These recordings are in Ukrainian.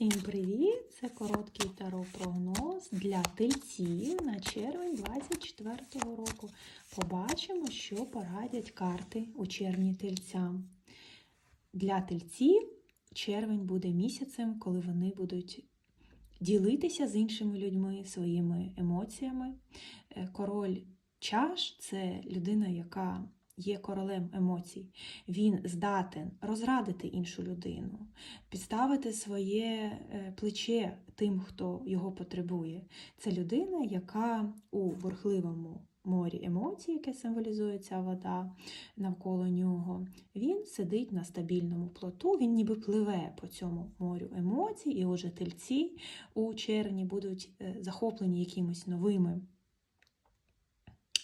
Всім привіт! Це короткий таро-прогноз для тельців на червень 2024 року. Побачимо, що порадять карти у червні тельцям. Для тельців червень буде місяцем, коли вони будуть ділитися з іншими людьми своїми емоціями. Е, Король чаш це людина, яка є королем емоцій. Він здатен розрадити іншу людину, підставити своє е, плече тим, хто його потребує. Це людина, яка у бурхливому морі емоцій, яке символізує ця вода навколо нього, він сидить на стабільному плоту, він ніби пливе по цьому морю емоцій, і отже, тельці у червні будуть е, захоплені якимось новими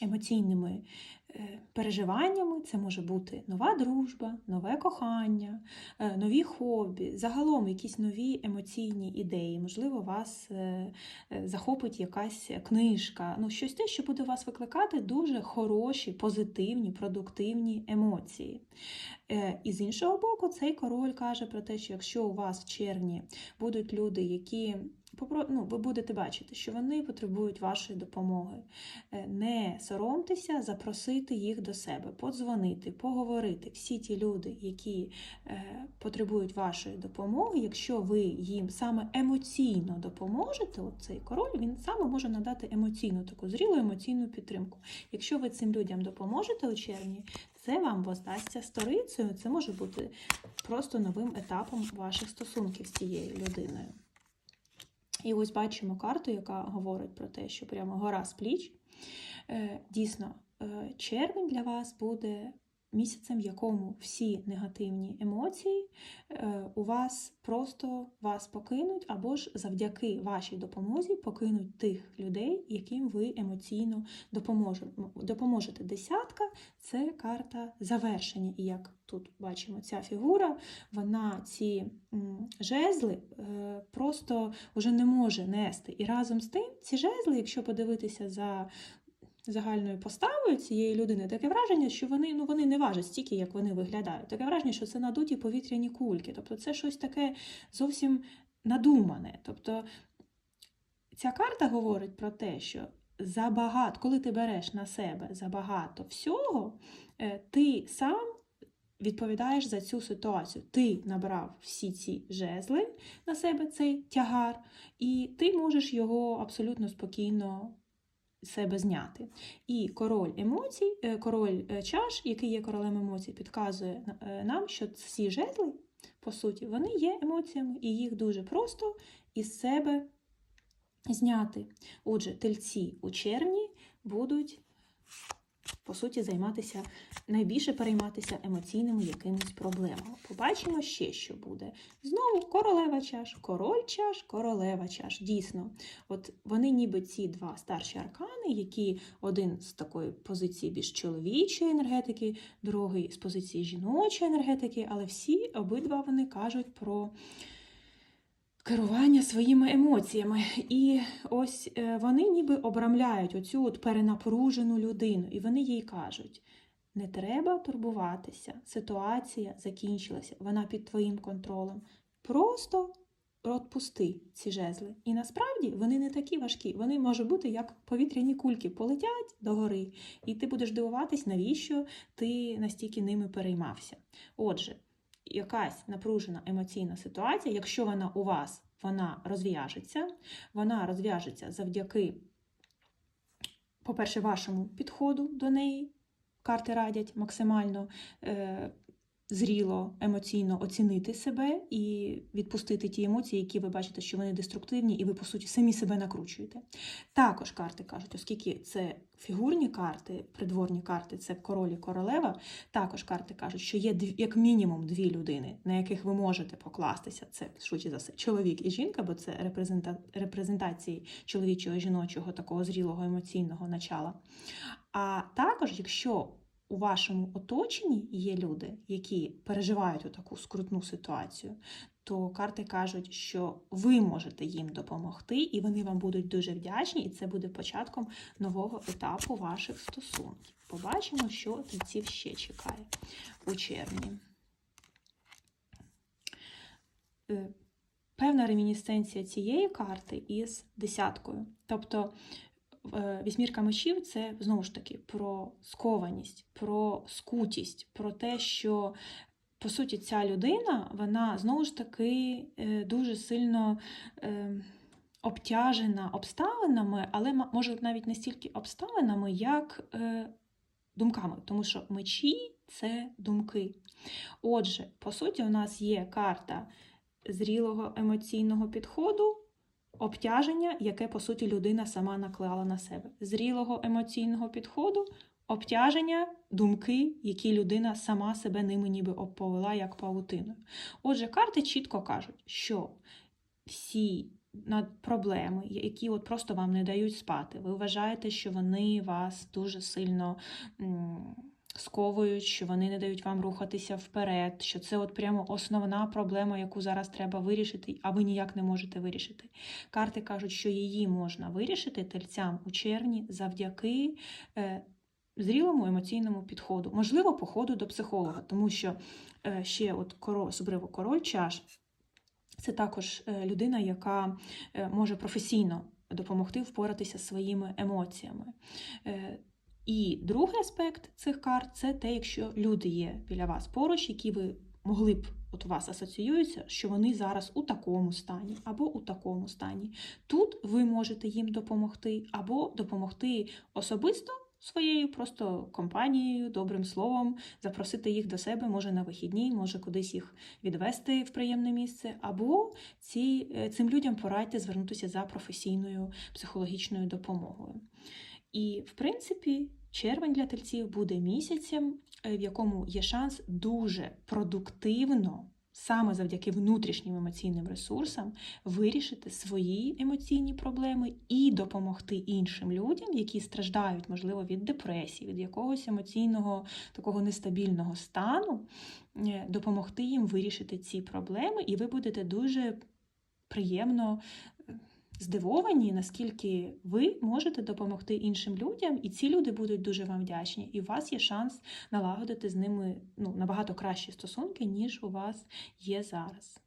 емоційними переживаннями. Це може бути нова дружба, нове кохання, е, нові хобі, загалом якісь нові емоційні ідеї. Можливо, вас е, е, захопить якась книжка, ну щось те, що буде вас викликати дуже хороші, позитивні, продуктивні емоції. Е, І з іншого боку, цей король каже про те, що якщо у вас в червні будуть люди, які ну, ви будете бачити, що вони потребують вашої допомоги. Е, Не соромтеся, запросити їх до себе, подзвонити, поговорити. Всі ті люди, які е, потребують вашої допомоги, якщо ви їм саме емоційно допоможете, цей король він саме може надати емоційну таку зрілу емоційну підтримку. Якщо ви цим людям допоможете у червні, це вам воздасться сторицею. Це може бути просто новим етапом ваших стосунків з цією людиною. І ось бачимо карту, яка говорить про те, що прямо гора з пліч. Е, Дійсно, червень для вас буде місяцем, в якому всі негативні емоції е, у вас просто вас покинуть, або ж завдяки вашій допомозі покинуть тих людей, яким ви емоційно допоможете. допоможете. Десятка це карта завершення. І як тут бачимо, ця фігура, вона ці жезли е, просто вже не може нести. І разом з тим, ці жезли, якщо подивитися за загальною поставою цієї людини, таке враження, що вони, ну, вони не важать стільки, як вони виглядають. Таке враження, що це надуті повітряні кульки. Тобто це щось таке зовсім надумане. Тобто ця карта говорить про те, що забагато, коли ти береш на себе забагато всього, е, ти сам відповідаєш за цю ситуацію. Ти набрав всі ці жезли на себе, цей тягар, і ти можеш його абсолютно спокійно себе зняти. І король емоцій, е, король е, чаш, який є королем емоцій, підказує е, нам, що ці жезли, по суті, вони є емоціями, і їх дуже просто із себе зняти. Отже, тельці у червні будуть, по суті, займатися, найбільше перейматися емоційними якимись проблемами. Побачимо ще, що буде. Знову королева чаш, король чаш, королева чаш. Дійсно, от вони ніби ці два старші аркани, які один з такої позиції більш чоловічої енергетики, другий з позиції жіночої енергетики, але всі обидва вони кажуть про керування своїми емоціями. І ось е, вони ніби обрамляють оцю от перенапружену людину, і вони їй кажуть: не треба турбуватися, ситуація закінчилася, вона під твоїм контролем. Просто відпусти ці жезли. І насправді вони не такі важкі. Вони можуть бути як повітряні кульки, полетять догори, і ти будеш дивуватись, навіщо ти настільки ними переймався. Отже, якась напружена емоційна ситуація, якщо вона у вас вона розв'яжеться, вона розв'яжеться завдяки, по-перше, вашому підходу до неї. Карти радять максимально е, зріло, емоційно оцінити себе і відпустити ті емоції, які ви бачите, що вони деструктивні, і ви, по суті, самі себе накручуєте. Також карти кажуть, оскільки це фігурні карти, придворні карти, це король і королева, також карти кажуть, що є як мінімум дві людини, на яких ви можете покластися. Це швидше за все чоловік і жінка, бо це репрезента... репрезентації чоловічого жіночого такого зрілого емоційного начала. А також, якщо у вашому оточенні є люди, які переживають таку скрутну ситуацію, то карти кажуть, що ви можете їм допомогти, і вони вам будуть дуже вдячні, і це буде початком нового етапу ваших стосунків. Побачимо, що тельців ще чекає у червні. Е, певна ремінісценція цієї карти із десяткою. Тобто вісьмірка мечів це знову ж таки про скованість, про скутість, про те, що по суті ця людина, вона знову ж таки е, дуже сильно. е, Обтяжена обставинами, але може навіть не стільки обставинами, як е, думками, тому що мечі це думки. Отже, по суті, у нас є карта зрілого емоційного підходу, обтяження, яке, по суті, людина сама наклала на себе. Зрілого емоційного підходу, обтяження, думки, які людина сама себе ними ніби обповела як павутиною. Отже, карти чітко кажуть, що всі проблеми, які от просто вам не дають спати, ви вважаєте, що вони вас дуже сильно сковують, що вони не дають вам рухатися вперед, що це от прямо основна проблема, яку зараз треба вирішити, а ви ніяк не можете вирішити. Карти кажуть, що її можна вирішити тельцям у червні завдяки. Е, Зрілому емоційному підходу, можливо, походу до психолога, тому що е, ще от король, особливо король чаш, це також е, людина, яка може професійно допомогти впоратися зі своїми емоціями. І другий аспект цих карт це те, якщо люди є біля вас поруч, які ви могли б от у вас асоціюються, що вони зараз у такому стані або у такому стані. Тут ви можете їм допомогти, або допомогти особисто своєю просто компанією, добрим словом, запросити їх до себе, може на вихідні, може кудись їх відвести в приємне місце, або ці, е, цим людям порадьте звернутися за професійною психологічною допомогою. І, в принципі, червень для тельців буде місяцем, е, в якому є шанс дуже продуктивно, саме завдяки внутрішнім емоційним ресурсам, вирішити свої емоційні проблеми і допомогти іншим людям, які страждають, можливо, від депресії, від якогось емоційного такого нестабільного стану, е, допомогти їм вирішити ці проблеми, і ви будете дуже приємно здивовані, наскільки ви можете допомогти іншим людям, і ці люди будуть дуже вам вдячні. І у вас є шанс налагодити з ними ну, набагато кращі стосунки, ніж у вас є зараз.